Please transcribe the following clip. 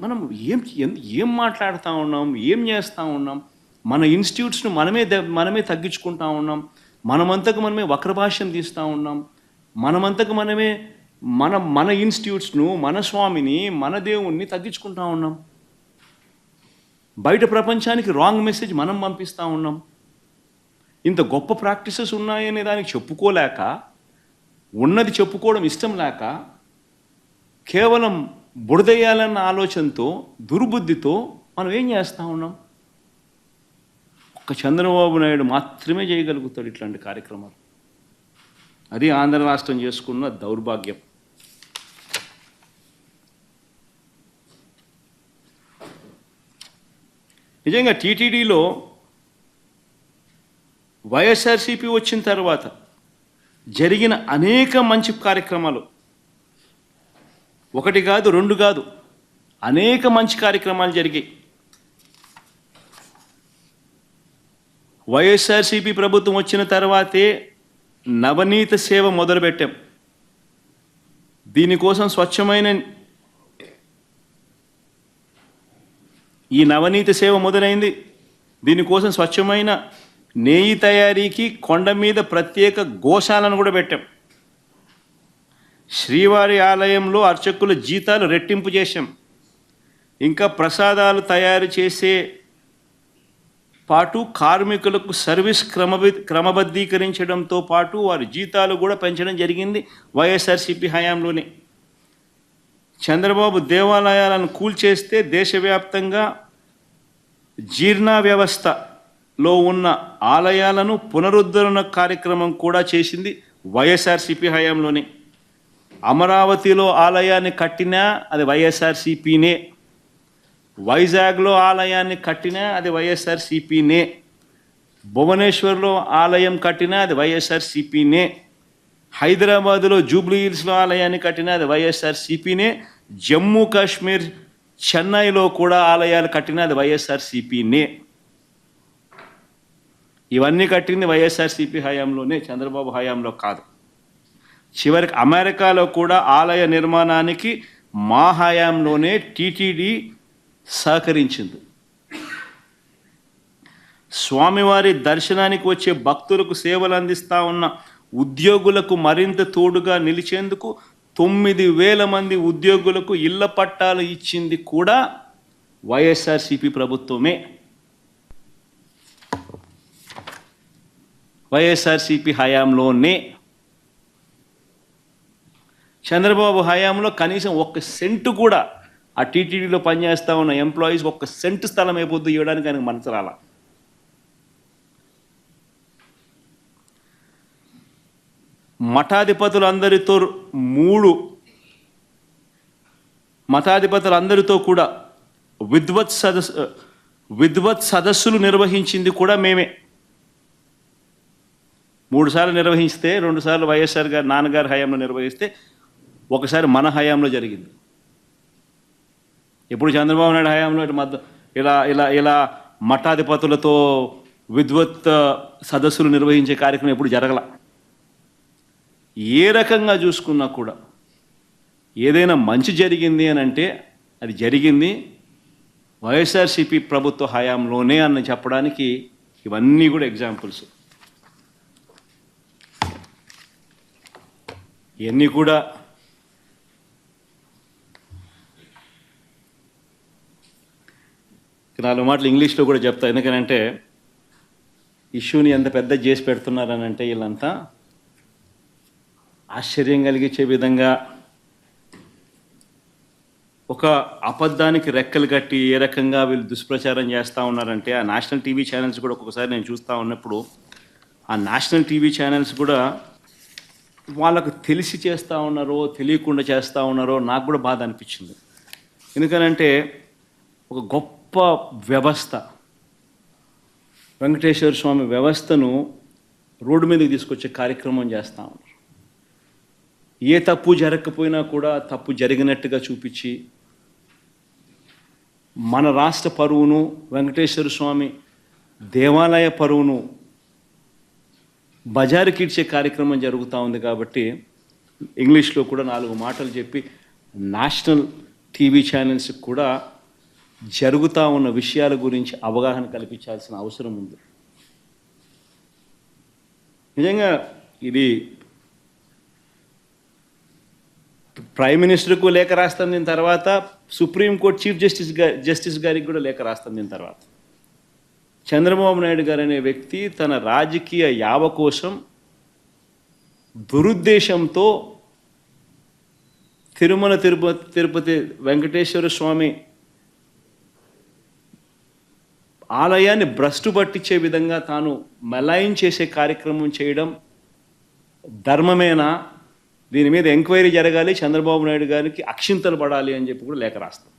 మనం ఏం ఏం మాట్లాడుతూ ఉన్నాం? ఏం చేస్తూ ఉన్నాం? మన ఇన్స్టిట్యూట్స్ను మనమే మనమే తగ్గించుకుంటా ఉన్నాం. మనమంతకు మనమే వక్రభాష్యం తీస్తూ ఉన్నాం. మనమంతకు మనమే మన మన ఇన్స్టిట్యూట్స్ను మన స్వామిని మన దేవుణ్ణి తగ్గించుకుంటా ఉన్నాం. బయట ప్రపంచానికి రాంగ్ మెసేజ్ మనం పంపిస్తూ ఉన్నాం. ఇంత గొప్ప ప్రాక్టీసెస్ ఉన్నాయనే దానికి చెప్పుకోలేక ఉన్నది చెప్పుకోవడం ఇష్టం లేక కేవలం బుడదేయాలన్న ఆలోచనతో దుర్బుద్ధితో మనం ఏం చేస్తూ ఉన్నాం? ఒక్క చంద్రబాబు నాయుడు మాత్రమే చేయగలుగుతాడు ఇట్లాంటి కార్యక్రమాలు. అది ఆంధ్ర రాష్ట్రం చేసుకున్న దౌర్భాగ్యం. నిజంగా టీటీడీలో వైఎస్ఆర్సీపీ వచ్చిన తర్వాత జరిగిన అనేక మంచి కార్యక్రమాలు. ఒకటి కాదు రెండు కాదు. అనేక మంచి కార్యక్రమాలు జరిగాయి. వైఎస్ఆర్సీపీ ప్రభుత్వం వచ్చిన తర్వాతే నవనీత సేవ మొదలుపెట్టాం. దీనికోసం స్వచ్ఛమైన ఈ నవనీత సేవ మొదలైంది. దీనికోసం స్వచ్ఛమైన నేయి తయారీకి కొండ మీద ప్రత్యేక గోశాలను కూడా పెట్టాం. శ్రీవారి ఆలయంలో అర్చకుల జీతాలు రెట్టింపు చేశాం. ఇంకా ప్రసాదాలు తయారు చేసే పాటు కార్మికులకు సర్వీస్ క్రమబి క్రమబద్ధీకరించడంతో పాటు వారి జీతాలు కూడా పెంచడం జరిగింది వైఎస్ఆర్సీపీ హయాంలోనే. చంద్రబాబు దేవాలయాలను కూల్చేస్తే దేశవ్యాప్తంగా జీర్ణ వ్యవస్థలో ఉన్న ఆలయాలను పునరుద్ధరణ కార్యక్రమం కూడా చేసింది వైఎస్ఆర్సీపీ హయాంలోనే. అమరావతిలో ఆలయాన్ని కట్టినా అది వైఎస్ఆర్సీపీనే. వైజాగ్లో ఆలయాన్ని కట్టినా అది వైఎస్ఆర్సిపినే. భువనేశ్వర్లో ఆలయం కట్టినా అది వైఎస్ఆర్సిపినే. హైదరాబాద్లో జూబ్లీ హిల్స్లో ఆలయాన్ని కట్టినా అది వైఎస్ఆర్సిపినే. జమ్మూ కాశ్మీర్ చెన్నైలో కూడా ఆలయాలు కట్టినా అది వైఎస్ఆర్సిపినే. ఇవన్నీ కట్టింది వైఎస్ఆర్సీపీ హయాంలోనే చంద్రబాబు హయాంలో కాదు. చివరికి అమెరికాలో కూడా ఆలయ నిర్మాణానికి మా హయాంలోనే టీటీడీ సహకరించింది. స్వామివారి దర్శనానికి వచ్చే భక్తులకు సేవలు అందిస్తా ఉన్న ఉద్యోగులకు మరింత తోడుగా నిలిచేందుకు తొమ్మిది వేల మంది ఉద్యోగులకు ఇళ్ళ పట్టాలు ఇచ్చింది కూడా వైఎస్ఆర్సిపి ప్రభుత్వమే. వైఎస్ఆర్సిపి హయాంలోనే చంద్రబాబు హయాంలో కనీసం ఒక్క సెంటు కూడా ఆ టీటీడీలో పనిచేస్తా ఉన్న ఎంప్లాయీస్ ఒక్క సెంటు స్థలం అయిపోద్దు ఇవ్వడానికి ఆయనకు మనసు రాల. మఠాధిపతులందరితో మూడు మఠాధిపతులందరితో కూడా విద్వత్ సదస్సు విద్వత్ సదస్సులు నిర్వహించింది కూడా మేమే. మూడు సార్లు నిర్వహిస్తే రెండు సార్లు వైఎస్ఆర్ గారు నాన్నగారి హయాంలో నిర్వహిస్తే ఒకసారి మన హయాంలో జరిగింది. ఎప్పుడు చంద్రబాబు నాయుడు హయాంలో మద్ద ఇలా ఇలా ఇలా మఠాధిపతులతో విద్వత్ సదస్సులు నిర్వహించే కార్యక్రమం ఎప్పుడు జరగల. ఏ రకంగా చూసుకున్నా కూడా ఏదైనా మంచి జరిగింది అని అంటే అది జరిగింది. వైఎస్ఆర్సిపి ప్రభుత్వ హయాంలోనే అని చెప్పడానికి ఇవన్నీ కూడా ఎగ్జాంపుల్స్ ఇవన్నీ కూడా నాలుగు మాటలు ఇంగ్లీష్లో కూడా చెప్తా. ఎందుకనంటే ఇష్యూని ఎంత పెద్ద చేసి పెడుతున్నారని అంటే వీళ్ళంతా ఆశ్చర్యం కలిగించే విధంగా ఒక అబద్ధానికి రెక్కలు కట్టి ఏ రకంగా వీళ్ళు దుష్ప్రచారం చేస్తూ ఉన్నారంటే ఆ నేషనల్ టీవీ ఛానల్స్ కూడా ఒక్కొక్కసారి నేను చూస్తూ ఉన్నప్పుడు ఆ నేషనల్ టీవీ ఛానల్స్ కూడా వాళ్ళకు తెలిసి చేస్తూ ఉన్నారో తెలియకుండా చేస్తూ ఉన్నారో నాకు కూడా బాధ అనిపించింది. ఎందుకనంటే ఒక గొప్ప వ్యవస్థ. వెంకటేశ్వర స్వామి వ్యవస్థను రోడ్డు మీదకి తీసుకొచ్చే కార్యక్రమం చేస్తూ ఉన్నారు. ఏ తప్పు జరగకపోయినా కూడా తప్పు జరిగినట్టుగా చూపించి మన రాష్ట్ర పరువును వెంకటేశ్వర స్వామి దేవాలయ పరువును బజారు ఇచ్చే కార్యక్రమం జరుగుతూ ఉంది కాబట్టి ఇంగ్లీష్లో కూడా నాలుగు మాటలు చెప్పి నేషనల్ టీవీ ఛానల్స్కి కూడా జరుగుతూ ఉన్న విషయాల గురించి అవగాహన కల్పించాల్సిన అవసరం ఉంది. నిజంగా ఇది ప్రైమ్ మినిస్టర్కు లేఖ రాస్తాను దీని తర్వాత సుప్రీంకోర్టు చీఫ్ జస్టిస్గా జస్టిస్ గారికి కూడా లేఖ రాస్తాను దీని తర్వాత. చంద్రబాబు నాయుడు గారు అనే వ్యక్తి తన రాజకీయ యావ కోసం దురుద్దేశంతో తిరుమల తిరుపతి తిరుపతి వెంకటేశ్వర స్వామి ఆలయాన్ని భ్రష్టు పట్టించే విధంగా తాను మెలాయిన్ చేసే కార్యక్రమం చేయడం ధర్మమేనా? దీని మీద ఎంక్వైరీ జరగాలి చంద్రబాబు నాయుడు గారికి అక్షింతలు పడాలి అని చెప్పి కూడా లేఖ రాస్తాం.